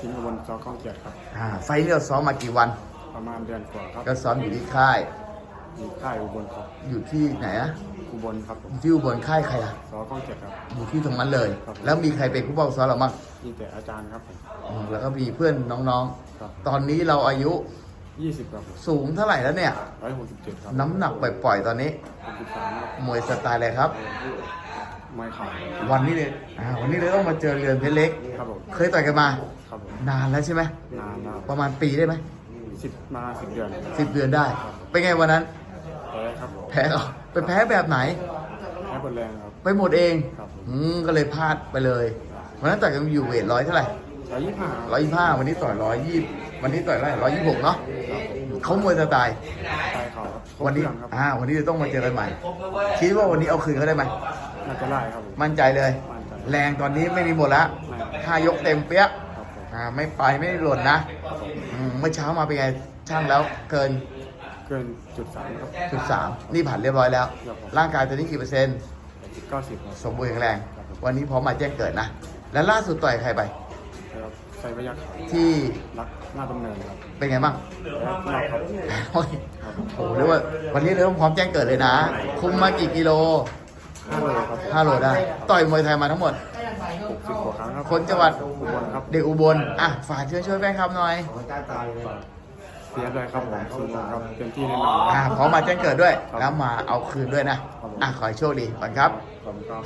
สิงห์อุบลจอก้องเกียรติครับ อ่าไฟล์นี้เราซ้อมมากี่วัน ประมาณเดือนกว่าครับก็ซ้อมอยู่ที่ค่าย อยู่ค่ายอุบลครับอยู่ที่ไหนอะอุบลครับผมอยู่ที่อุบลค่ายใครอะจอก้องเกียรติครับ อยู่ที่ตรงนั้นเลย ครับแล้วมีใครเป็นผู้บังคับซ้อมเราบ้างมีแต่อาจารย์ครับผมอืมแล้วก็มีเพื่อนน้องครับๆ ตอนนี้เราอายุยี่สิบครับผมสูงเท่าไหร่แล้วเนี่ย ร้อยหกสิบเจ็ดครับน้ำหนักปล่อยๆตอนนี้ หกสิบสามครับมวยสไตล์อะไรครับ ไม่ขาดวันนี้เลยอ่าวันนี้เลยต้องมาเจอเรือนเพชรเล็ก ครับผมเคยต่อยกันมา ครับผมนานแล้วใช่ไหมนานแล้วประมาณปีได้ไหมสิบมาสิบเดือนสิบเดือนได้ เป็นไงวันนั้นแพ้ครับผมแพ้เหรอไปแพ้แบบไหนแพ้บนแรงครับ ไปหมดเองครับผมอืมก็เลยพลาดไปเลยวันนั้นต่อยกันอยู่เวทร้อยเท่าไหร่ร้อยยี่สิบห้าร้อยยี่ห้าวันนี้ต่อยร้อยยี่วันนี้ต่อยร้อยร้อยยี่หกเนาะเขามวยสไตล์ตายเขาครับครบวันนี้เครื่องครับอ่าวันนี้จะต้องมาเจอกันใหม่ คิดว่าวันนี้เอาคืนเขาได้ไหมน่าจะได้ครับผมมั่นใจเลยมั่นใจแรงตอนนี้ไม่มีหมดละไม่ห้ายกเต็มเปี้ยะครับผม อ่าไม่ไปไม่ได้หล่นนะอืมเมื่อเช้ามาเป็นไงช่างแล้วเกินเกินจุดสามครับ จุดสามนี่ผ่านเรียบร้อยแล้ว ครับผม ร่างกายตอนนี้กี่เปอร์เซ็นต์ เก้าสิบครับสมบูรณ์แข็งแรง วันนี้พร้อมมาแจ้งเกิดนะ แล้วล่าสุดต่อยใครไปครับใส่พยักขาวที่รักหน้าดำเนินครับเป็นไงบ้างแล้วเราครับโอ้ยโอ้โหเรียกว่าวันนี้เริ่มพร้อมแจ้งเกิดเลยนะ คุมมากี่กิโลห้าโลครับ5โลได้ ต่อยมวยไทยมาทั้งหมด หกสิบกว่าครั้งครับคนจังหวัด อุบลครับเด็กอุบลอะฝากเชิญช่วยแฟนคลับหน่อยเสียด้วยครับผมสุดครับเต็มที่แน่นอนอะพร้อมมาแจ้งเกิดด้วย แล้วมาเอาคืนด้วยนะอะขอให้โชคดีก่อนครับ ขอบคุณครับ